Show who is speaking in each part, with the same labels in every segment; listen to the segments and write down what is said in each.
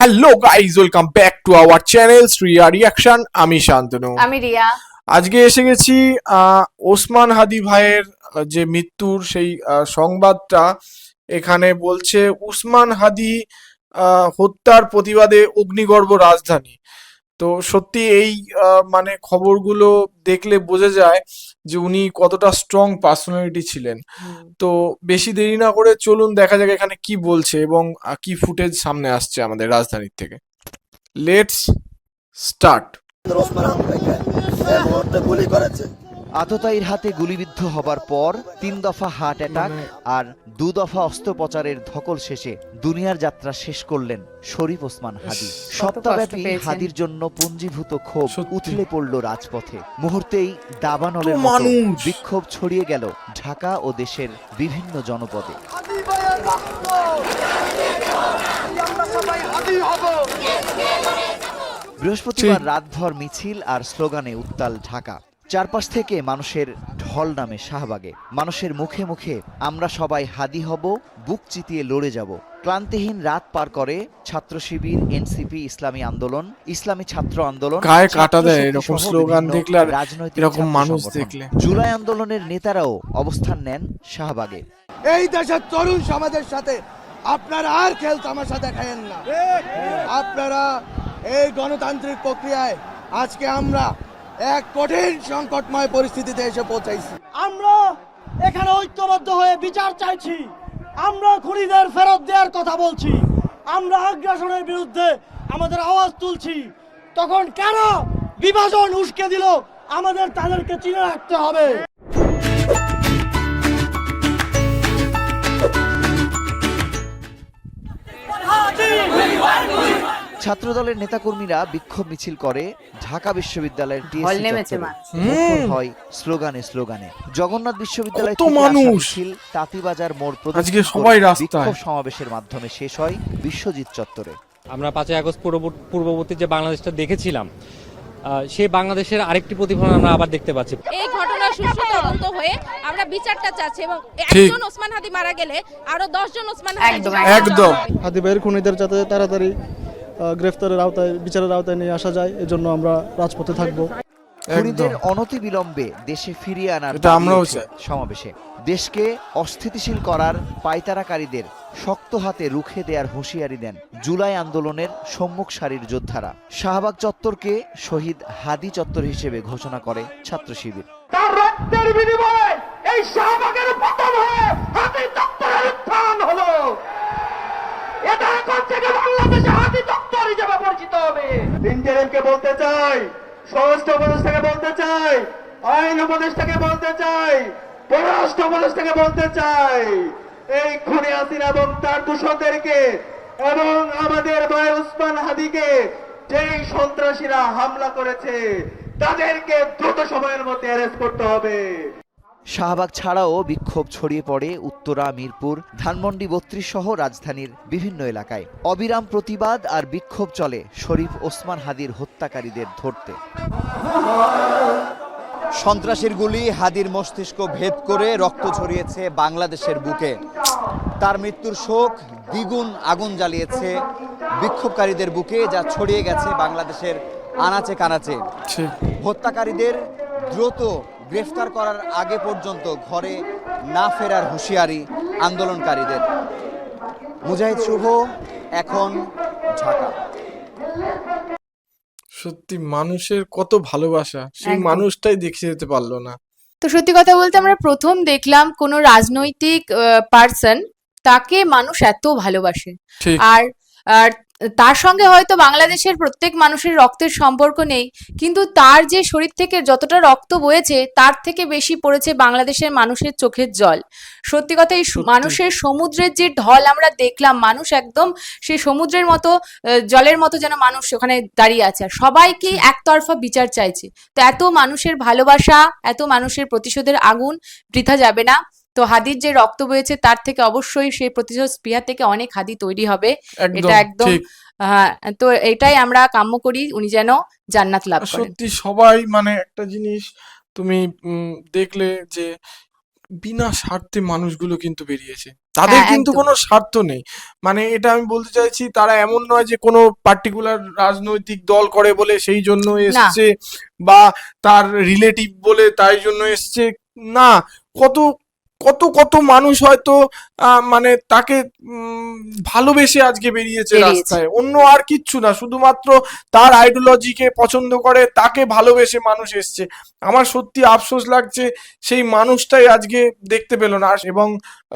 Speaker 1: Hello guys welcome back to our channel Shriya reaction আমি শান্তনু।
Speaker 2: আমি রিয়া।
Speaker 1: আজকে এসে গেছি আহ, ওসমান হাদি ভাইয়ের যে মৃত্যুর সেই সংবাদটা। এখানে বলছে উসমান হাদি আহ, হত্যার প্রতিবাদে অগ্নিগর্ভ রাজধানী। তো সত্যি এই মানে খবরগুলো দেখলে বোঝা যায় যে উনি কতটা স্ট্রং পার্সোনালিটি ছিলেন। তো বেশি দেরি না করে চলুন দেখা যাক এখানে কি বলছে এবং কি ফুটেজ সামনে আসছে আমাদের রাজধানীর থেকে। লেটস স্টার্ট
Speaker 3: এই মুহূর্তে গুলি করেছে।
Speaker 4: আততায়ীর হাতে গুলিবিদ্ধ হবার পর তিন দফা হার্ট অ্যাটাক আর দু দফা অস্ত্রোপচারের ধকল শেষে দুনিয়ার যাত্রা শেষ করলেন শরীফ ওসমান হাদি। সপ্তাহব্যাপী হাদির জন্য পুঞ্জীভূত ক্ষোভ। উথলে পড়ল রাজপথে। মুহূর্তেই দাবানলের মতো বিক্ষোভ ছড়িয়ে গেল ঢাকা ও দেশের বিভিন্ন জনপদে। বৃহস্পতিবার রাতভর মিছিল আর স্লোগানে উত্তাল ঢাকা। চারপাশ থেকে মানুষের ঢল নামে শাহবাগে। মানুষের মুখে মুখে আমরা সবাই হাদি হব বুক চিতিয়ে লড়ে যাব। ক্লান্তিহীন রাত পার করে ছাত্র শিবির এনসিপি ইসলামী আন্দোলন ইসলামী ছাত্র আন্দোলন
Speaker 1: গায়ে কাটা দেয় এরকম স্লোগান দেখলে
Speaker 4: রাজনৈতিক
Speaker 1: এরকম মানুষ দেখলে।
Speaker 4: জুলাই আন্দোলনের নেতারাও অবস্থান নেন শাহবাগে।
Speaker 3: এই দেশের তরুণ সমাজের সাথে আপনারা আর খেল তামাশা দেখায়েন না। আপনারা এই গণতান্ত্রিক প্রক্রিয়ায় আজকে আমরা এক কঠিন সংকটময় পরিস্থিতিতে এসে পৌঁছাইছি।
Speaker 5: আমরা এখানে ঐক্যবদ্ধ হয়ে বিচার চাইছি। আমরা খুনিদের ফেরত দেওয়ার কথা বলছি। আমরা আগ্রাসনের বিরুদ্ধে আমাদের আওয়াজ তুলছি। তখন কেন বিভাজন উস্কে দিল? আমাদের তাদেরকে চিনে রাখতে হবে।
Speaker 4: ছাত্রদলের নেতাকর্মীরা বিক্ষোভ মিছিল করে ঢাকা বিশ্ববিদ্যালয়ের হয় স্লোগানে স্লোগানে। জগন্নাথ বিশ্ববিদ্যালয়! মিছিল তাঁতিবাজার মোড়
Speaker 1: আজকে সবাই
Speaker 4: বিক্ষোভ সমাবেশের মাধ্যমে শেষ হয় বিশ্বজিৎ চত্বরে।
Speaker 6: আমরা পাঁচই আগস্ট পূর্ববর্তী যে বাংলাদেশটা দেখেছিলাম সেই বাংলাদেশের আরেকটি প্রতিফলন আমরা আবার দেখতে পাচ্ছি।
Speaker 7: এই ঘটনার সুষ্ঠু তদন্ত হয়ে আমরা বিচারটা চাচ্ছি এবং একজন ওসমান হাদি মারা গেলে আরও দশজন ওসমান হাদি
Speaker 2: একদম।
Speaker 7: হবে।
Speaker 8: ভাইয়ের খুনিদের যাতে তাড়াতাড়ি গ্রেফতারের আওতায় বিচারের আওতায় নিয়ে আসা যায় এজন্য আমরা রাজপথে থাকব।
Speaker 4: খুনিদের অনতিবিলম্বে দেশে ফিরিয়ে আনার
Speaker 1: এটা আমরাও চাই।
Speaker 4: সমাবেশে। দেশকে অস্থিতিশীল করার পায়তারাকারীদের শক্ত হাতে রুখে দেওয়ার হুঁশিয়ারি দেন জুলাই আন্দোলনের সম্মুখ সারির যোদ্ধারা। শাহবাগ চত্বরকে শহীদ হাদি চত্বর হিসেবে ঘোষণা করে ছাত্র শিবির
Speaker 5: তার রক্তের বিনিময়ে এই শাহবাগের পতন হয়ে হাতি চত্বরের উত্থান হলো। এটা পরিচিত হবে। বলতে চাই, স্বরাষ্ট্র উপদেষ্টাকে বলতে চাই, আইন উপদেষ্টাকে বলতে চাই, পররাষ্ট্র উপদেষ্টাকে বলতে চাই। এই খুনে আসিন এবং তার দূষণদেরকে এবং আমাদের ভাই উসমান হাদিকে যেই সন্ত্রাসীরা হামলা করেছে, তাদেরকে দ্রুত সময়ের মধ্যে অ্যারেস্ট করতে হবে।
Speaker 4: শাহবাগ ছাড়াও বিক্ষোভ ছড়িয়ে পড়ে উত্তরা মিরপুর ধানমন্ডি বত্রিশ সহ রাজধানীর বিভিন্ন এলাকায়। অবিরাম প্রতিবাদ আর বিক্ষোভ চলে শরীফ ওসমান হাদির হত্যাকারীদের ধরতে।
Speaker 9: সন্ত্রাসীর গুলি হাদির মস্তিষ্ক ভেদ করে রক্ত ছড়িয়েছে বাংলাদেশের বুকে। তার মৃত্যুর শোক দ্বিগুণ আগুন জ্বালিয়েছে বিক্ষোভকারীদের বুকে যা ছড়িয়ে গেছে বাংলাদেশের আনাচে কানাচে। হত্যাকারীদের দ্রুত গ্রেফতার করার আগে পর্যন্ত ঘরে না ফেরার হুঁশিয়ারি আন্দোলনকারীদের। মুজাহিদ শুভ এখন ঢাকা।
Speaker 1: সত্যি মানুষের কত ভালোবাসা সেই মানুষটাই দেখে যেতে পারল না।
Speaker 2: তো সত্যি কথা বলতে আমরা প্রথম দেখলাম কোনো রাজনৈতিক পার্সন তাকে মানুষ এত ভালোবাসে। আর আর তার সঙ্গে হয়তো বাংলাদেশের প্রত্যেক মানুষের রক্তের সম্পর্ক নেই কিন্তু তার যে শরীর থেকে যতটা রক্ত বয়েছে তার থেকে বেশি পড়েছে বাংলাদেশের মানুষের চোখের জল। সত্যি কথা এই মানুষের সমুদ্রের যে ঢল আমরা দেখলাম মানুষ একদম সেই সমুদ্রের মতো জলের মতো যেন মানুষ ওখানে দাঁড়িয়ে আছে। আর সবাইকেই একতরফা বিচার চাইছে। তো এত মানুষের ভালোবাসা এত মানুষের প্রতিশোধের আগুন বৃথা যাবে না। তো হাদির যে রক্ত বয়েছে তার থেকে অবশ্যই সেই প্রতিশোধ স্পৃহা থেকে অনেক হাদি তৈরি হবে। এটা একদম হ্যাঁ তো এটাই আমরা কাম্য করি উনি যেন জান্নাত লাভ করেন।
Speaker 1: সত্যি সবাই মানে একটা জিনিস তুমি দেখলে যে বিনা স্বার্থে মানুষগুলো কিন্তু বেরিয়েছে। তাদের
Speaker 2: হ্যাঁ,
Speaker 1: কিন্তু কোনো স্বার্থ নেই। মানে এটা আমি বলতে চাইছি তারা এমন নয় যে কোনো পার্টিকুলার রাজনৈতিক দল করে বলে সেই জন্য এসছে বা তার রিলেটিভ বলে তাই জন্য এসছে। না কত কত কত মানুষ হয়তো মানে তাকে ভালোবেসে আজকে বেরিয়েছে। রাস্তায়। অন্য আর কিচ্ছু না শুধুমাত্র তার আইডিওলজিকে পছন্দ করে তাকে ভালোবেসে মানুষ এসছে। আমার সত্যি আফসোস লাগছে সেই মানুষটাই আজকে দেখতে পেল না। এবং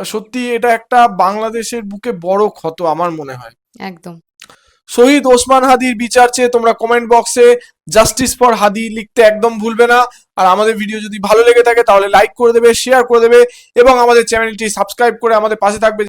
Speaker 1: সত্যি এটা একটা বাংলাদেশের বুকে বড় ক্ষত আমার মনে হয়।
Speaker 2: একদম।
Speaker 1: শহীদ ওসমান হাদির বিচার চেয়ে তোমরা কমেন্ট বক্সে জাস্টিস ফর হাদি লিখতে একদম ভুলবে না। আর আমাদের ভিডিও যদি ভালো লেগে থাকে তাহলে লাইক করে দেবে শেয়ার করে দেবে এবং আমাদের চ্যানেলটি সাবস্ক্রাইব করে আমাদের পাশে থাকবে।